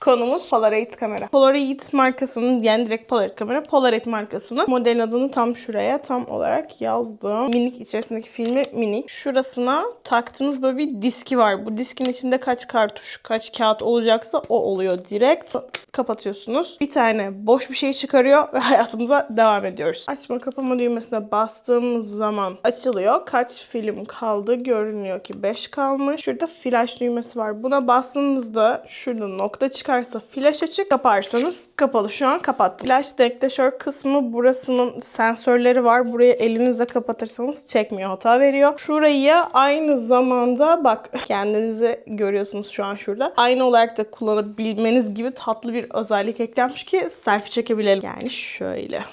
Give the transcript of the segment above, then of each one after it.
Konumuz Polaroid kamera. Polaroid markasının yani direkt Polaroid kamera. Polaroid markasının modelin adını tam şuraya tam olarak yazdım. Minik içerisindeki filmi minik. Şurasına taktığınız böyle bir diski var. Bu diskin içinde kaç kartuş, kaç kağıt olacaksa o oluyor direkt. Kapatıyorsunuz. Bir tane boş bir şey çıkarıyor ve hayatımıza devam ediyoruz. Açma kapama düğmesine bastığımız zaman açılıyor. Kaç film kaldı görünüyor ki 5 kalmış. Şurada flash düğmesi var. Buna bastığınızda şurada nokta çıkarsa flash açık. Kaparsanız kapalı. Şu an kapattım. Flash dektaşör kısmı burasının sensörleri var. Burayı elinizle kapatırsanız çekmiyor. Hata veriyor. Şurayı aynı zamanda bak kendinizi görüyorsunuz şu an şurada. Aynı olarak da kullanabilmeniz gibi tatlı bir özellik eklenmiş ki selfie çekebilelim. Yani şöyle.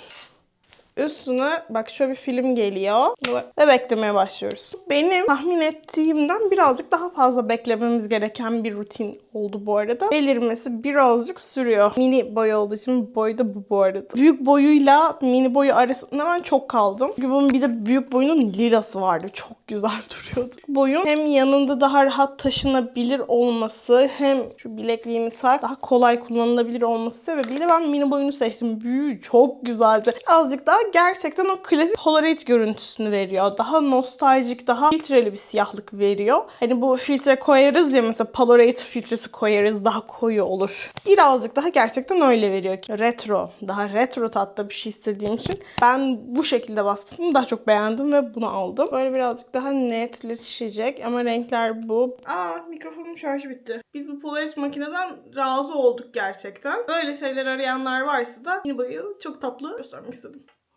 Üstüne bak şöyle bir film geliyor ve beklemeye başlıyoruz. Benim tahmin ettiğimden birazcık daha fazla beklememiz gereken bir rutin oldu bu arada. Belirmesi birazcık sürüyor. Mini boy olduğu için boy da bu bu arada. Büyük boyuyla mini boyu arasında ben çok kaldım. Çünkü bunun bir de büyük boyunun lilası vardı. Çok güzel duruyordu. Boyun hem yanında daha rahat taşınabilir olması hem şu bilekliğini tak daha kolay kullanılabilir olması sebebiyle ben mini boyunu seçtim. Büyüğü çok güzeldi. Azıcık daha gerçekten o klasik Polaroid görüntüsünü veriyor. Daha nostaljik, daha filtreli bir siyahlık veriyor. Hani bu filtre koyarız ya mesela Polaroid filtresi koyarız daha koyu olur. Birazcık daha gerçekten öyle veriyor ki. Retro, daha retro tatlı bir şey istediğim için ben bu şekilde basmasını daha çok beğendim ve bunu aldım. Böyle birazcık daha netleşecek ama renkler bu. Aa mikrofonun şarjı bitti. Biz bu Polaroid makineden razı olduk gerçekten. Böyle şeyler arayanlar varsa da yeni boyu çok tatlı göstermek istedim.